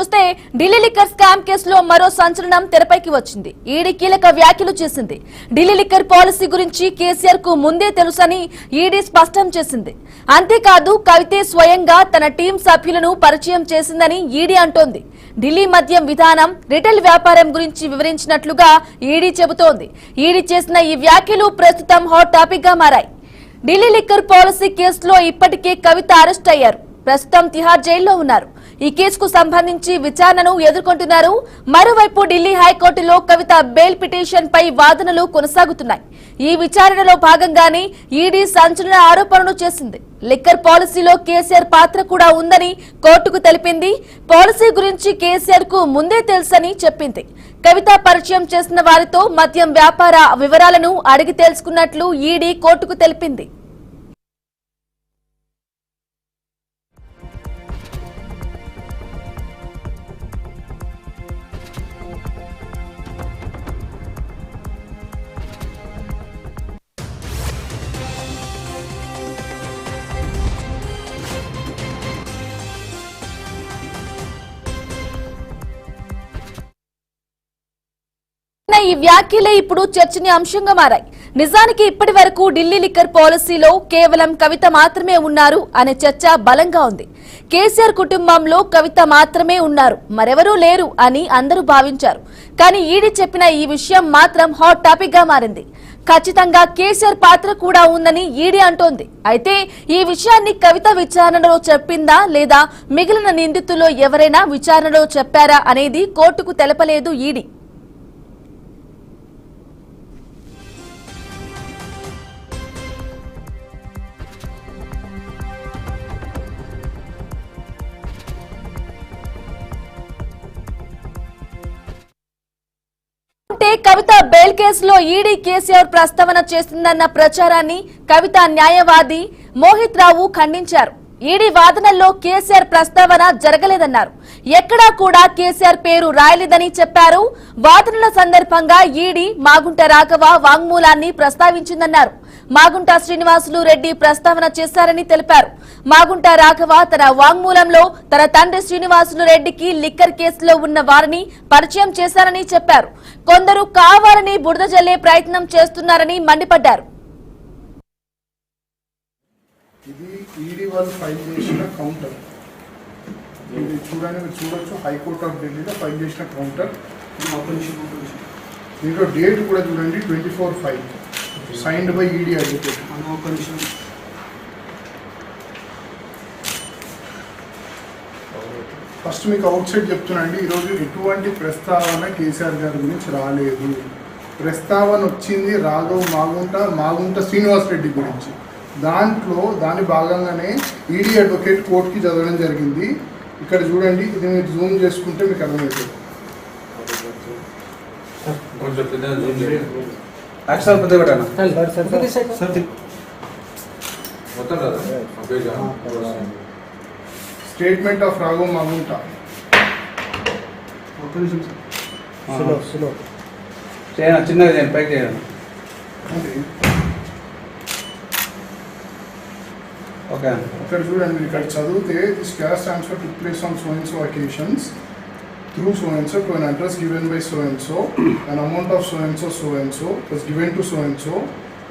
చూస్తే Delhi liquor scam కేసులో మరో సంచలనం తెరపైకి వచ్చింది. ఈడీ కీలక వ్యాఖ్యలు చేసింది. ఢిల్లీ లిక్కర్ పాలసీ గురించి కేసీఆర్కు ముందే తెలుసని ఈడీ స్పష్టం చేసింది. అంతేకాదు కవితే స్వయంగా తన టీం సభ్యులను పరిచయం చేసిందని ఈడీ అంటోంది. ఢిల్లీ మద్యం విధానం రిటైల్ వ్యాపారం గురించి వివరించినట్లుగా ఈడీ చెబుతోంది. ఈడీ చేసిన ఈ వ్యాఖ్యలు ప్రస్తుతం హాట్ టాపిక్గా మారాయి. ఢిల్లీ లిక్కర్ పాలసీ కేసులో ఇప్పటికే కవిత అరెస్ట్ అయ్యారు. ప్రస్తుతం తిహార్ జైల్లో ఉన్నారు. ఈ కేసుకు సంబంధించి విచారణను ఎదుర్కొంటున్నారు. మరోవైపు ఢిల్లీ హైకోర్టులో కవిత బెయిల్ పిటిషన్ పై వాదనలు కొనసాగుతున్నాయి. ఈ విచారణలో భాగంగానే ఈడీ సంచలన ఆరోపణలు చేసింది. లిక్కర్ పాలసీలో కేసీఆర్ పాత్ర కూడా ఉందని కోర్టుకు తెలిపింది. పాలసీ గురించి కేసీఆర్కు ముందే తెలుసని చెప్పింది. కవిత పరిచయం చేసిన వారితో మద్యం వ్యాపార వివరాలను అడిగి తెలుసుకున్నట్లు ఈడీ కోర్టుకు తెలిపింది. ఈ వ్యాఖ్యలే ఇప్పుడు చర్చనీయాంశంగా మారాయి. నిజానికి ఇప్పటి వరకు ఢిల్లీ లిక్కర్ పాలసీలో కేవలం కవిత మాత్రమే ఉన్నారు అనే చర్చ బలంగా ఉంది. కేసీఆర్ కుటుంబంలో కవిత మాత్రమే ఉన్నారు. మరెవరూ లేరు అని అందరూ భావించారు. కానీ ఈడీ చెప్పిన ఈ విషయం మాత్రం హాట్ టాపిక్గా మారింది. ఖచ్చితంగా కేసీఆర్ పాత్ర కూడా ఉందని ఈడీ అంటోంది. అయితే ఈ విషయాన్ని కవిత విచారణలో చెప్పిందా లేదా మిగిలిన నిందితుల్లో ఎవరైనా విచారణలో చెప్పారా అనేది కోర్టుకు తెలపలేదు ఈడీ. అంటే కవిత బెయిల్ కేసులో ఈడీ కేసీఆర్ ప్రస్తావన చేసిందన్న ప్రచారాన్ని కవిత న్యాయవాది మోహిత్ రావు ఖండించారు. ఈడీ వాదనల్లో కేసీఆర్ ప్రస్తావన జరగలేదన్నారు. ఎక్కడా కూడా కేసీఆర్ పేరు రాయలేదని చెప్పారు. వాదనల సందర్భంగా ఈడీ మాగుంట రాఘవ వాంగ్మూలాన్ని ప్రస్తావించిందన్నారు. మాగుంట శ్రీనివాసులు రెడ్డి ప్రస్తావన చేశారని తెలిపారు. మాగుంట రాఘవ తన వాంగ్మూలంలో తన తండ్రి శ్రీనివాసులు రెడ్డికి లిక్కర్ కేసులో ఉన్న వారిని పరిచయం చేశారని చెప్పారు. కొందరు కావాలని బురద జల్లే ప్రయత్నం చేస్తున్నారని మండిపడ్డారు. ఇది ఈడీ వాళ్ళు ఫైల్ చేసిన కౌంటర్ ఇది చూడండి మీరు చూడొచ్చు హైకోర్ట్ ఆఫ్ ఢిల్లీలో ఫైల్ చేసిన కౌంటర్ దీంట్లో డేట్ కూడా చూడండి twenty four five signed by ED advocate first మీకు అవుట్ సైడ్ చెప్తున్నాండి ఈరోజు ఎటువంటి ప్రస్తావన కేసీఆర్ గారి గురించి రాలేదు. ప్రస్తావన వచ్చింది రాఘవ్ మాగుంట మాగుంట శ్రీనివాస్ రెడ్డి గురించి. దాంట్లో దాని భాగంగానే ఈడీ అడ్వకేట్ కోర్టుకి చదవడం జరిగింది. ఇక్కడ చూడండి ఇది మీరు జూమ్ చేసుకుంటే మీకు అర్థమవుతుంది? Statement of Raghav Magunta. చేయను చిన్నగా చేయండి పైకి చేయను ఓకే అండి ఇక్కడ చూడండి మీరు ఇక్కడ చదివితే this cash transfer took place on so and so occasions through so and so to an address given by so and so an amount of so and so so and so was given to so and so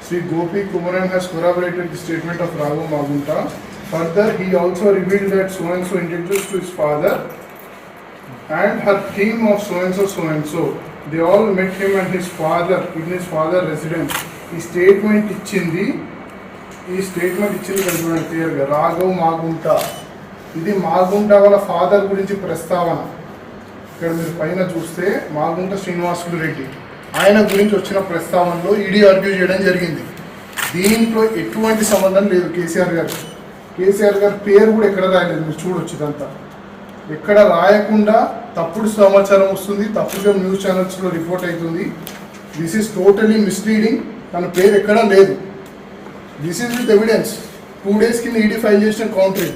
Shri Gopi Kumaran has corroborated the statement of Raghu Magunta further he also revealed that so and so introduced to his father and her team of so and so so and so they all met him and his father in his father residence ఈ statement ఇచ్చింది ఈ statement ఇచ్చింది ఇక్కడ చూడండి క్లియర్గా రాఘవ్ మాగుంట. ఇది మాగుంట వాళ్ళ father గురించి ప్రస్తావన. ఇక్కడ మీరు పైన చూస్తే మాగుంట శ్రీనివాసులు రెడ్డి. ఆయన గురించి వచ్చిన ప్రస్తావనలో ఈడీ ఆర్గ్యూ చేయడం జరిగింది. దీంట్లో ఎటువంటి సంబంధం లేదు కేసీఆర్ గారు. కేసీఆర్ గారి పేరు కూడా ఎక్కడ రాయలేదు? మీరు చూడొచ్చు ఇదంతా. ఎక్కడ రాయకుండా తప్పుడు సమాచారం వస్తుంది తప్పుగా న్యూస్ ఛానల్స్లో రిపోర్ట్ అవుతుంది. దిస్ ఈస్ టోటలీ మిస్లీడింగ్ తన పేరు ఎక్కడా లేదు. This is with evidence two days కింద ఈడీ ఫైల్ చేసిన కౌంటర్